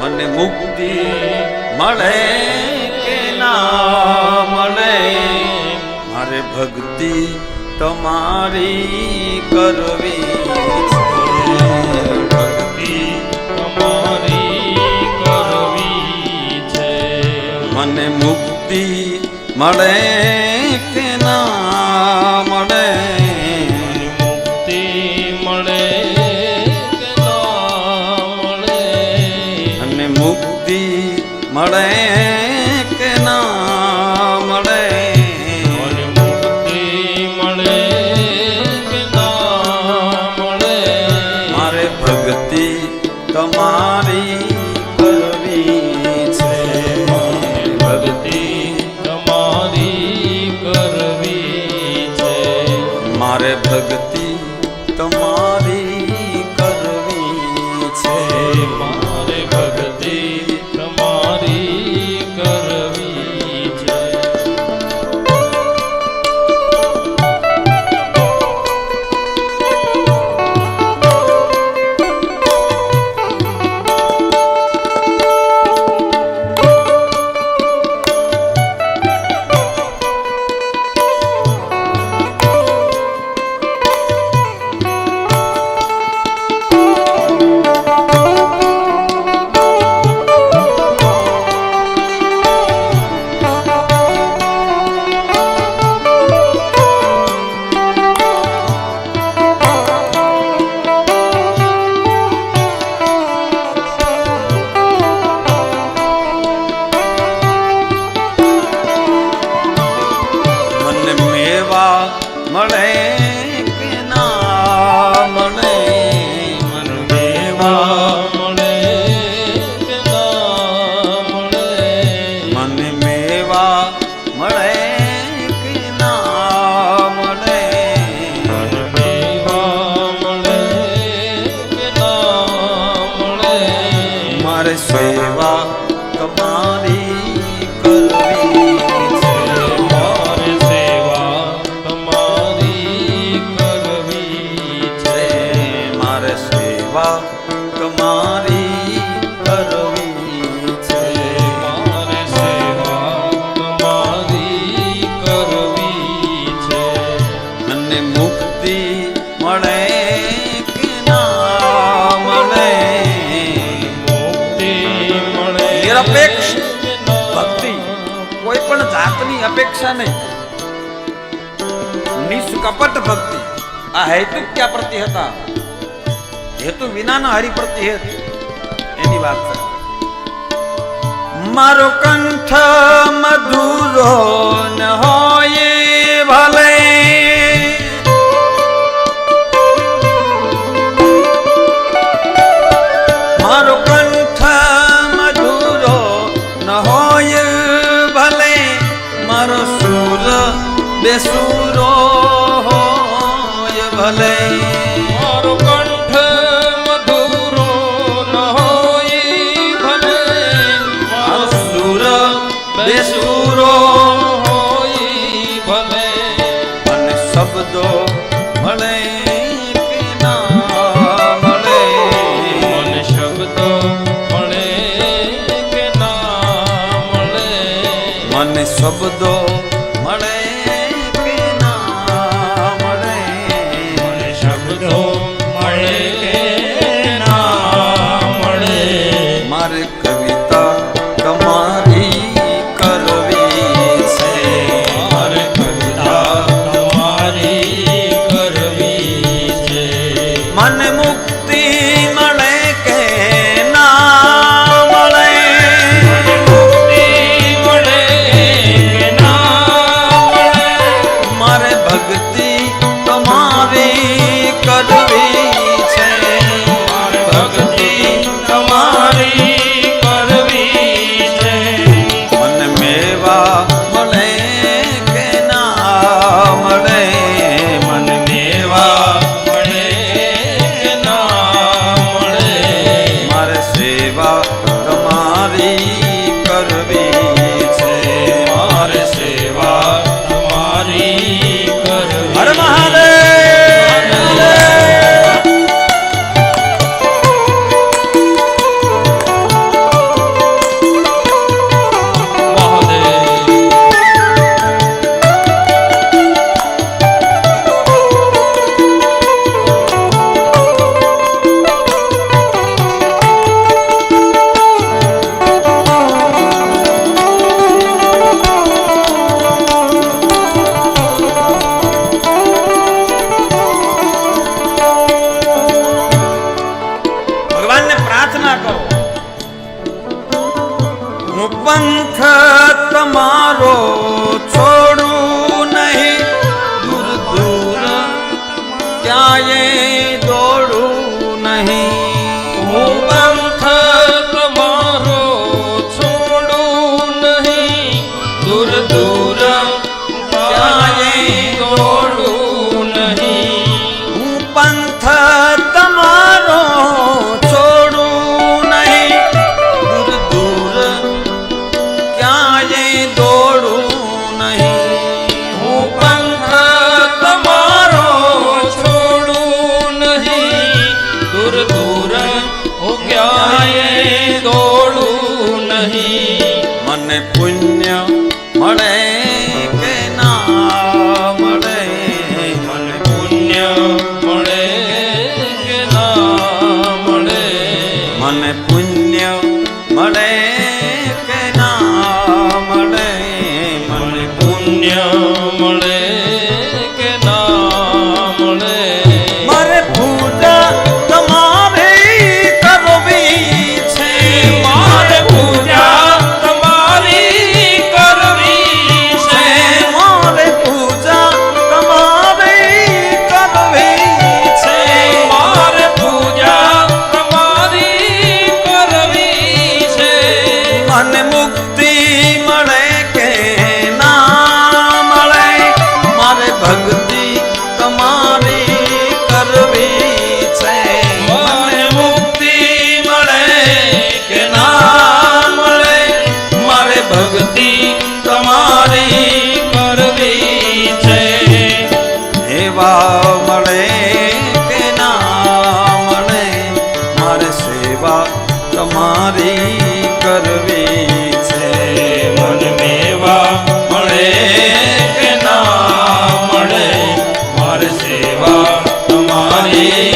મને મુક્તિ મળે કે ના મળે? મારે ભક્તિ તમારી કરવી ભક્તિ તમારી કરવી છે. મને મુક્તિ મળે કે ના મુક્તિ મળે કે ના? કોઈ પણ જાતની અપેક્ષા નહીં. નિષ્કપટ ભક્તિ. આ હેતુ ક્યાં પ્રતિ હતા. હેતુ વિનાના હરિ પ્રતિ હેતુ. એની વાત મારો કંઠ મધુર બેસુરો હોય ભલે. મારો કંઠ મધુરો ન હોય ભલે. મારો સુર બેસુરો હોય ભલે. મને શબ્દો મળે શબ્દો મળે yeah.